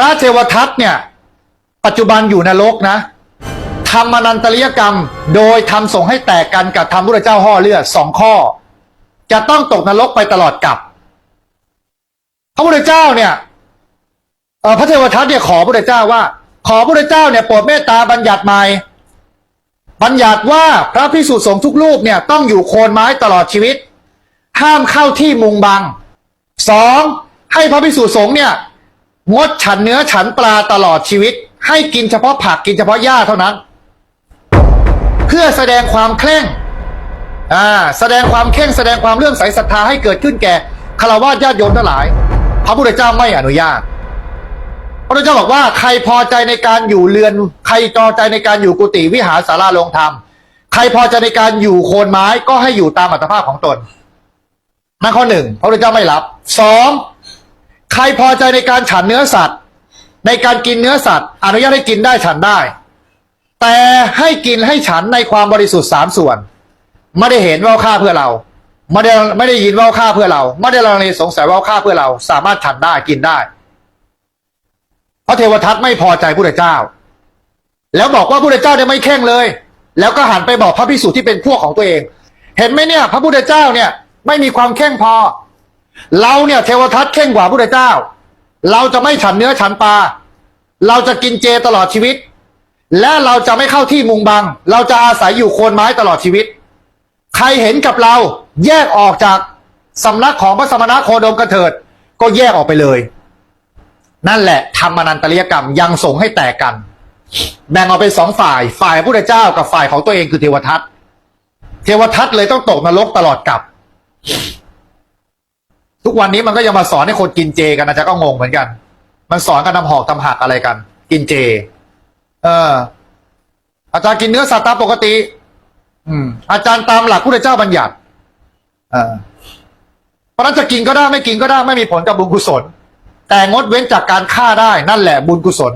พระเทวทัตเนี่ย ปัจจุบันอยู่นรกนะทำอนันตริยกรรม โดยทำส่งให้แตกกันกับทำพระเจ้าห่อเลือดสองข้อ จะต้องตกนรกไปตลอดกับ พระพุทธเจ้าเนี่ยพระเทวทัตเนี่ยขอพระพุทธเจ้าว่า ขอพระพุทธเจ้าเนี่ยโปรดเมตตาบัญญัติใหม่บัญญัติว่าพระพิสุสงฆ์ทุกรูปเนี่ยต้องอยู่โคนไม้ตลอดชีวิต ห้ามเข้าที่มุงบังสองให้พระพิสุสงฆ์เนี่ย งดฉันเนื้อฉันปลาตลอดชีวิต ให้กินเฉพาะผักกินเฉพาะหญ้าเท่านั้น เพื่อแสดงความเคร่งอ่าแสดงความเข่งแสดงความเลื่อมใสศรัทธาให้เกิดขึ้นแก่คารวะญาติโยมทั้งหลาย พระพุทธเจ้าไม่อนุญาตพระพุทธเจ้าบอกว่าใครพอใจในการอยู่เรือน ใครพอใจในการอยู่กุฏิวิหารศาลาโรงธรรม ใครพอใจในการอยู่โคนไม้ก็ให้อยู่ตามอัตภาพของตนนั่นข้อหนึ่งพระพุทธเจ้าไม่รับสอง ใครพอใจในการฉันเนื้อสัตว์ ในการกินเนื้อสัตว์ อนุญาตให้กินได้ฉันได้ แต่ให้กินให้ฉันในความบริสุทธิ์สามส่วน ไม่ได้เห็นว่าฆ่าเพื่อเรา ไม่ได้ไม่ได้ยินว่าฆ่าเพื่อเรา ไม่ได้ลังเลสงสัยว่าฆ่าเพื่อเรา สามารถฉันได้กินได้ พระเทวทัตไม่พอใจพุทธเจ้า แล้วบอกว่าพุทธเจ้าเนี่ยไม่แข่งเลย แล้วก็หันไปบอกพระพิสุที่เป็นพวกของตัวเอง เห็นไหมเนี่ย พระพุทธเจ้าเนี่ย ไม่มีความแข่งพอ เราเนี่ยเทวทัตแข่งกว่าพุทธเจ้า เราจะไม่ฉันเนื้อฉันปลา เราจะกินเจตลอดชีวิต และเราจะไม่เข้าที่มุงบัง เราจะอาศัยอยู่โคนไม้ตลอดชีวิต ใครเห็นกับเราแยกออกจากสำนักของพระสมณะโคดมกระเถิด ก็แยกออกไปเลย นั่นแหละทำอนันตริยกรรมยังส่งให้แตกกัน แบ่งออกเป็นสองฝ่าย ฝ่ายพระเจ้ากับฝ่ายของตัวเองคือเทวทัตเทวทัตเลยต้องตกนรกตลอดกับ ทุกวันนี้มันก็ยังมาสอนให้คนกินเจกันนะจ๊ะก็งงเหมือนกัน มันสอนกันทำหอกทำหักอะไรกัน กินเจ เออ อาจารย์กินเนื้อสัตว์ตามปกติ อืม อาจารย์ตามหลักพุทธเจ้าบัญญัติเออเพราะฉะนั้นจะกินก็ได้ไม่กินก็ได้ไม่มีผลกับบุญกุศล แต่งดเว้นจากการฆ่าได้นั่นแหละบุญกุศล